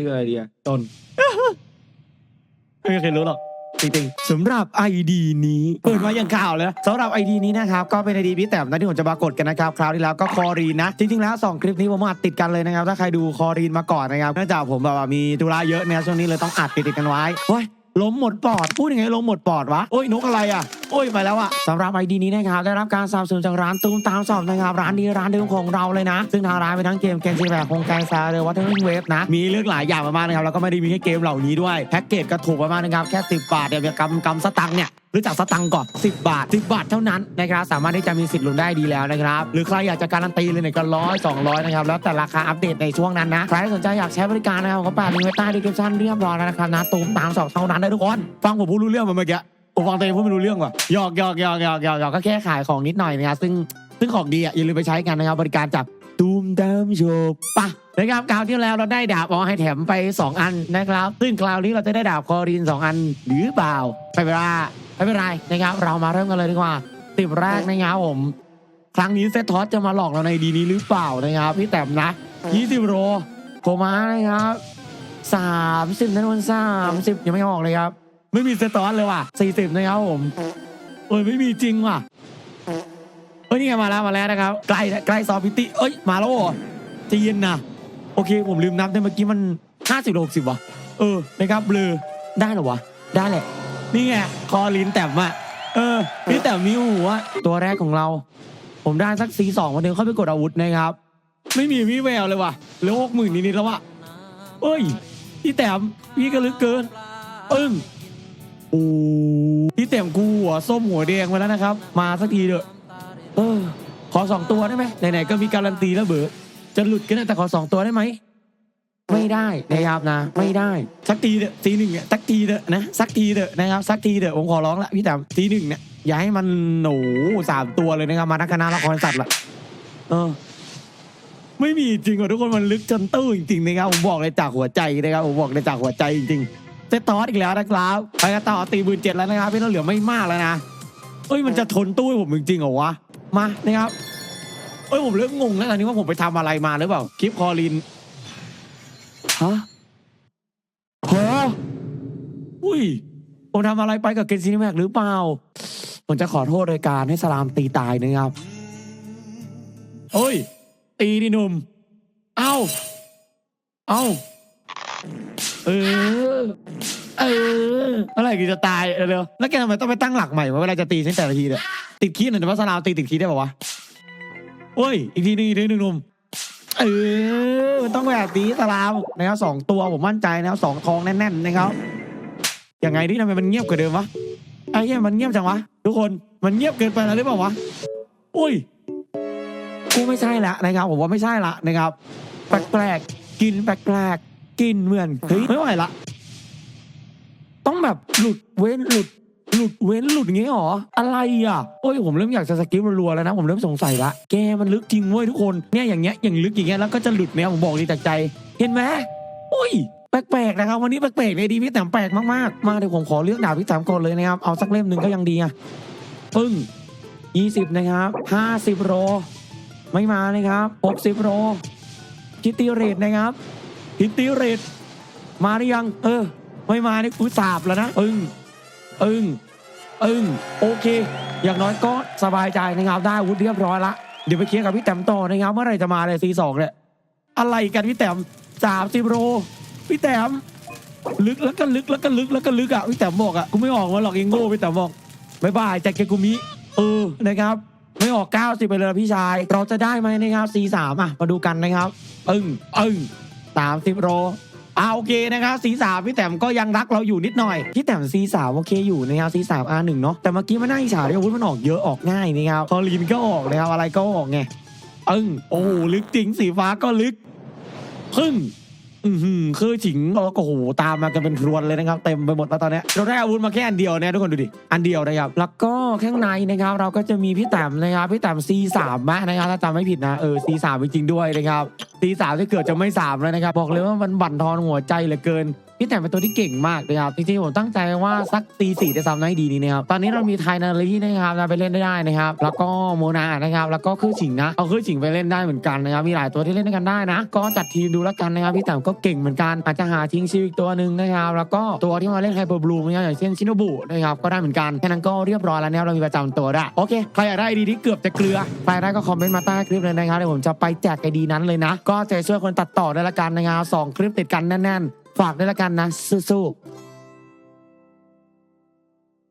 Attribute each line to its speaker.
Speaker 1: ชื่ออะไรดีอะต้น ไม่มีใครรู้หรอกจริงๆสำหรับ ID นี้เปิดมาอย่างข่าวเลยนะสำหรับ ID นี้นะครับ ก็เป็น ID พี่แต้มนะที่ผมจะปรากฏกันนะครับ คราวที่แล้วก็คอรีนนะ จริง ๆ แล้ว 2 คลิปนี้ผมอัดติดกันเลยนะครับ ถ้าใครดูคอรีนมาก่อนนะครับเนื่องจากผมแบบว่ามีธุระเยอะเนี่ยช่วงนี้เลยต้องอัดติดๆกันไว้โอ้ย ล้มหมดปอด พูดยังไงล้มหมดปอดวะ โอ้ยนกอะไรอะ โอ้ยไปแล้วอะสำหรับ ID นี้นะครับได้รับการสนับสนุนจากร้านตูมตามสอบนะครับร้านดีร้านเดิมของเราเลยนะ ซึ่งทางร้านเป็นทั้งเกมเกมซีแบบโครงการซาเรือวัตเทอร์เวฟนะ มีเลือกหลายอย่างมากๆนะครับแล้วก็ไม่ได้มีแค่เกมเหล่านี้ด้วยแพ็กเกจก็ถูกมากๆนะครับแค่10บาทเนี่ยกำกำสตังค์เนี่ย รู้จักสตังค์ก่อน10 บาท 10 บาทเท่านั้นนะครับสามารถที่จะมีสิทธิ์ลุ้นได้ดีแล้วนะครับหรือใครอยากจะการันตีเลยเนี่ยก็ร้อยสองร้อยนะครับแล้วแต่ราคาอัปเดตในช่วงนั้นนะใครที่สนใจอยากใช้บริการนะครับก็แปะลิงก์ไว้ใต้ดีคริปชั่นเรียบร้อยแล้วนะครับนะตูมตามสอบเท่านั้นได้ทุกคนฟังผมพูดรู้เรื่องมาเมื่อกี้ผมฟังตัวเองพูดไม่รู้เรื่องว่ะหยอกหยอกหยอกหยอกหยอกหยอกก็แค่ขายของนิดหน่อยนะครับซึ่งซึ่งของดีอะอย่าลืมไปใช้กันนะครับบริการจากตูมตามโชบปะนะครับคราวที่แล้วเราได้ดาบอ๋อให้แถมไป 2 อันนะครับ ซึ่งคราวนี้เราจะได้ดาบคอรีน2 อันหรือเปล่าไม่เป็นไร ไม่เป็นไรนะครับ เรามาเริ่มกันเลยดีกว่าติบแรกนะครับผม ครั้งนี้เซตทอสจะมาหลอกเราในดีนี้หรือเปล่านะครับพี่แต้มนะ 20โรโคมานะครับ30นันวัน30 ยังไม่ออกเลยครับ ไม่มีเซตทอสเลยว่ะ 40 นะครับผมเอ้ยไม่มีจริงว่ะเฮ้ยนี่ไงมาแล้วมาแล้วนะครับ ใกล้แล้วใกล้ซอฟต์พิตตี้เอ้ยมาแล้วเหรอใจะเย็นนะโอเคผมลืมนับแต่เมื่อกี้มันห้าสิบหกสิบวะเออนะครับเบลอได้เหรอวะได้แหละ นี่ไงคอลินแต้มอะเออพี่แต้มมีหัวตัวแรกของเรา ผมได้สักสีสองมาเดินเข้าไปกดอาวุธนะครับ ไม่มีวี่แววเลยว่ะเหลือหกหมื่นนิดๆแล้ววะเอ้ยพี่แต้มพี่ก็ลึกเกินปึ้งโอ้พี่แต้มกูหัวส้มหัวแดงมาแล้วนะครับ มาสักทีเถอะเออขอสองตัวได้ไหมไหนๆก็มีการันตีแล้วเบอจะหลุดก็ได้แต่ขอสองตัวได้ไหม ไม่ได้นะครับนะ ไม่ได้สักทีเถอะทีหนึ่งเนี่ยสักทีเถอะนะสักทีเถอะนะครับสักทีเถอะผมขอร้องละพี่แต่ทีหนึ่งเนี่ยอย่าให้มันหนูสามตัวเลยนะครับมาทักคณะละครสัตว์ละเออ ไม่มีจริงว่ะทุกคนมันลึกจนตื้อจริงๆนะครับผมบอกเลยจากหัวใจนะครับผมบอกเลยจากหัวใจจริงๆเซตตอสอีกแล้วนะครับไปกันต่อตีบืนเจ็ดแล้วนะครับพี่ต้องเหลือไม่มากแล้วนะเอ้ยมันจะทนตู้ให้ผมจริงๆเหรอวะมานะครับเอ้ยผมเริ่มงงแล้วตอนนี้ว่าผมไปทำอะไรมาหรือเปล่าคลิปคอลิน ฮะฮะอุ้ยผมทำอะไรไปกับเกนซินิแม็กหรือเปล่า ผมจะขอโทษโดยการให้สลามตีตายนะครับเฮ้ย ตีดิหนุ่ม เอ้า เอ้า เออ เออเมื่อไหร่กูจะตายเร็วๆแล้วแกทำไมต้องไปตั้งหลักใหม่วะเวลาจะตีฉันแต่ละทีเนี่ยติดคีย์หน่อยแต่ว่าสลาวตีติดคีย์ได้ป่าวะโอ้ย อีกทีหนึงอีกทีหนึงหนุ่ม เออ มันต้องแบบนี้สลาวนะครับสองตัวผมมั่นใจนะครับสองทองแน่นๆนะครับยังไงที่ทำไมมันเงียบกว่าเดิมวะไอ้เหี้ยมันเงียบจังวะทุกคนมันเงียบเกินไปแล้วหรือเปล่าวะอุ้ยกูไม่ใช่ละนะครับผมว่าไม่ใช่ละนะครับแปลกๆกินแปลกๆกินเหมือนเฮ้ยไม่ไหวละ ต้องแบบหลุดเว้นหลุด หลุดเว้นหลุดอย่างงี้หรอ อะไรอะโอ้ยผมเริ่มอยากจะสกิปรัวแล้วนะ ผมเริ่มสงสัยละแกมันลึกจริงเว้ยทุกคนเนี่ยอย่างเงี้ยอย่างลึกอย่างเงี้ยแล้วก็จะหลุดเนี่ยผมบอกดีจากใจ เห็นไหมโอ้ยแปลกๆนะครับวันนี้แปลกๆเลยดีพี่แต้มแปลกมากๆมาเดี๋ยวผมขอเลือกดาบพี่แต้มก่อนเลยนะครับเอาสักเล่มหนึ่งก็ยังดีอะปึ้งยี่สิบนะครับห้าสิบโลไม่มานะครับหกสิบโลคิตตี้เรทนะครับคิตตี้เรทมาหรือยัง เออ ไม่มานี่อุ้ยสาบแล้วนะปึ้ง อึ้งอึ้งโอเค อย่างน้อยก็สบายใจนะครับได้วุธเรียบร้อยละเดี๋ยวไปเคลียร์กับพี่แต้มต่อนะครับเมื่อไรจะมาเลยซีสองเนี่ยอะไรกันพี่แต้มสามสิบโลพี่แต้มลึกแล้วก็ลึกแล้วก็ลึกแล้วก็ลึกอะพี่แต้มบอกอะกูไม่ออกมาหรอกเองโง่พี่แต้มบอกบายบายแจ็คเกกุมิเออนะครับ ไม่ออก 90 ไปเลยพี่ชาย เราจะได้ไหมนะครับ C3 อะมาดูกันนะครับอึ้งอึ้งสามสิบโล อ่าโอเคนะครับสีสามพี่แต้มก็ยังรักเราอยู่นิดหน่อยพี่แต้มซีสามโอเคอยู่นะครับซีสามอาหนึ่งเนาะแต่เมื่อกี้มันน่าอิจฉาที่อาวุธมันออกเยอะออกง่ายนะครับคอลีนก็ออกนะครับอะไรก็ออกไงอึ้งโอ้โหลึกจริงสีฟ้าก็ลึกพึ่ง อือหือคือถิงแล้วก็โอ้โหตามมากันเป็นพรวนเลยนะครับ เต็มไปหมดแล้วตอนนี้เราได้อาวุธมาแค่อันเดียวนะทุกคนดูดิอันเดียวนะครับแล้วก็ข้างในนะครับ เราก็จะมีพี่แต้มนะครับพี่แต้ม C3 มะนะครับถ้าจำไม่ผิดนะเออ C3 จริงๆด้วยนะครับตีสามที่เกิดจะไม่สามแล้วนะครับบอกเลยว่ามันบั่นทอนหัวใจเหลือเกิน พี่แต่เป็นตัวที่เก่งมากนะครับจริงๆผมตั้งใจว่าสักตีสี่จะซ้ำในดีนี้นะครับตอนนี้เรามีไทนาลีนะครับนะไปเล่นได้นะครับแล้วก็โมนานะครับแล้วก็คือฉิงนะเอาคือฉิงไปเล่นได้เหมือนกันนะครับมีหลายตัวที่เล่นด้วยกันได้นะ ก็จัดทีมดูแล้วกันนะครับพี่แต่ก็เก่งเหมือนกันอาจจะหาทิ้งชิวอีกตัวหนึ่งนะครับแล้วก็ตัวที่มาเล่นไฮเปอร์บลูนะครับอย่างเช่นชิโนบุนะครับก็ได้เหมือนกันแค่นั้นก็เรียบร้อยแล้วนะครับเรามีประจำตัวได้โอเคใครอยากได้ดีที่เกือบจะเกลือใครได้ก็คอมเมนต์มาใต้คลิปเลยนะครับเดี๋ยวผมจะไปแจกไอดีนั้นเลยนะ ก็จะช่วยคนตัดต่อด้ละกันนะครับสองคลิปติดกันแน่นๆ ฝากด้วยละกันนะสู้ๆ